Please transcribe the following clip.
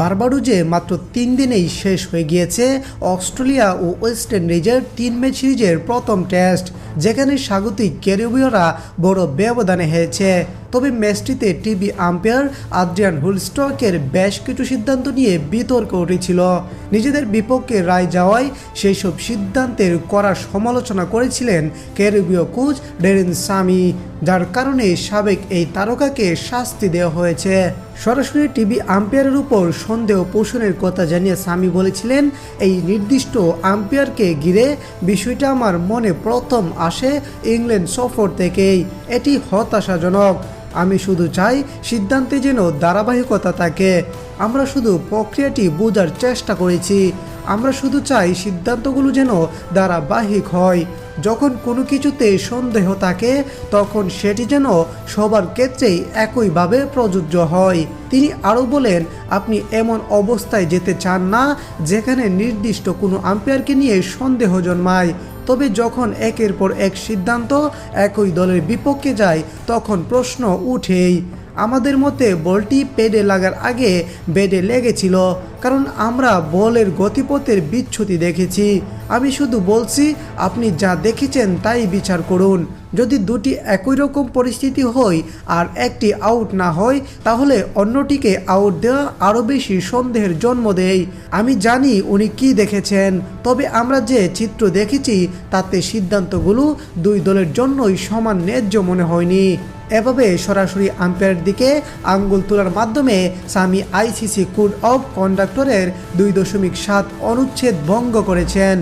বারবাডোজে মাত্র তিন দিনেই শেষ হয়ে গিয়েছে, অস্ট্রেলিয়া ও ওয়েস্ট ইন্ডিজের তিন ম্যাচ সিরিজের প্রথম টেস্ট। যেখানে স্বাগতিক ক্যারিবীয়রা বড় ব্যবধানে হেরেছে। তবে ম্যাচটিতে টিভি আম্পায়ার আদ্রিয়ান হুলস্টকের বেশ কিছু সিদ্ধান্ত নিয়ে বিতর্ক উঠেছিল। নিজেদের বিপক্ষে রায় যাওয়ায় সেই সব সিদ্ধান্তের করা সমালোচনা করেছিলেন ক্যারিবীয় কোচ ডেরিন সামি, যার কারণে সাবেক এই তারকাকে শাস্তি দেওয়া হয়েছে। সরাসরি টিভি আম্পায়ারের উপর সন্দেহ পোষণের কথা জানিয়ে সামি বলেছিলেন, এই নির্দিষ্ট আম্পায়ারকে ঘিরে বিষয়টা আমার মনে প্রথম আসে ইংল্যান্ড সফর থেকেই। এটি হতাশাজনক। আমি শুধু চাই সিদ্ধান্তে যেন ধারাবাহিকতা থাকে। আমরা শুধু প্রক্রিয়াটি বোঝার চেষ্টা করেছি। আমরা শুধু চাই সিদ্ধান্তগুলো যেন ধারাবাহিক হয়। যখন কোনো কিছুতে সন্দেহ থাকে, তখন সেটি যেন সবার ক্ষেত্রেই একইভাবে প্রযোজ্য হয়। তিনি আরও বলেন, আপনি এমন অবস্থায় যেতে চান না, যেখানে নির্দিষ্ট কোনো আম্পায়ারকে নিয়ে সন্দেহ জন্মায়। তবে যখন একের পর এক সিদ্ধান্ত একই দলের বিপক্ষে যায়, তখন প্রশ্ন উঠেই, আমাদের মতে বলটি পেডে লাগার আগে বেডে লেগেছিল। কারণ আমরা বলের গতিপথের বিচ্ছুতি দেখেছি। আমি শুধু বলছি, আপনি যা দেখেছেন তাই বিচার করুন। যদি দুটি একই রকম পরিস্থিতি হয় আর একটি আউট না হয়, তাহলে অন্যটিকে আউট দেওয়া আরও বেশি সন্দেহের জন্ম দেয়। আমি জানি উনি কি দেখেছেন, তবে আমরা যে চিত্র দেখেছি, তাতে সিদ্ধান্তগুলো দুই দলের জন্যই সমান ন্যায্য মনে হয়নি। এভাবে সরাসরি আম্পায়ারের দিকে আঙ্গুল তোলার মাধ্যমে সামি আইসিসি কোড অফ কন্ডাক্টরের দুই দশমিক সাত অনুচ্ছেদ ভঙ্গ করেছেন।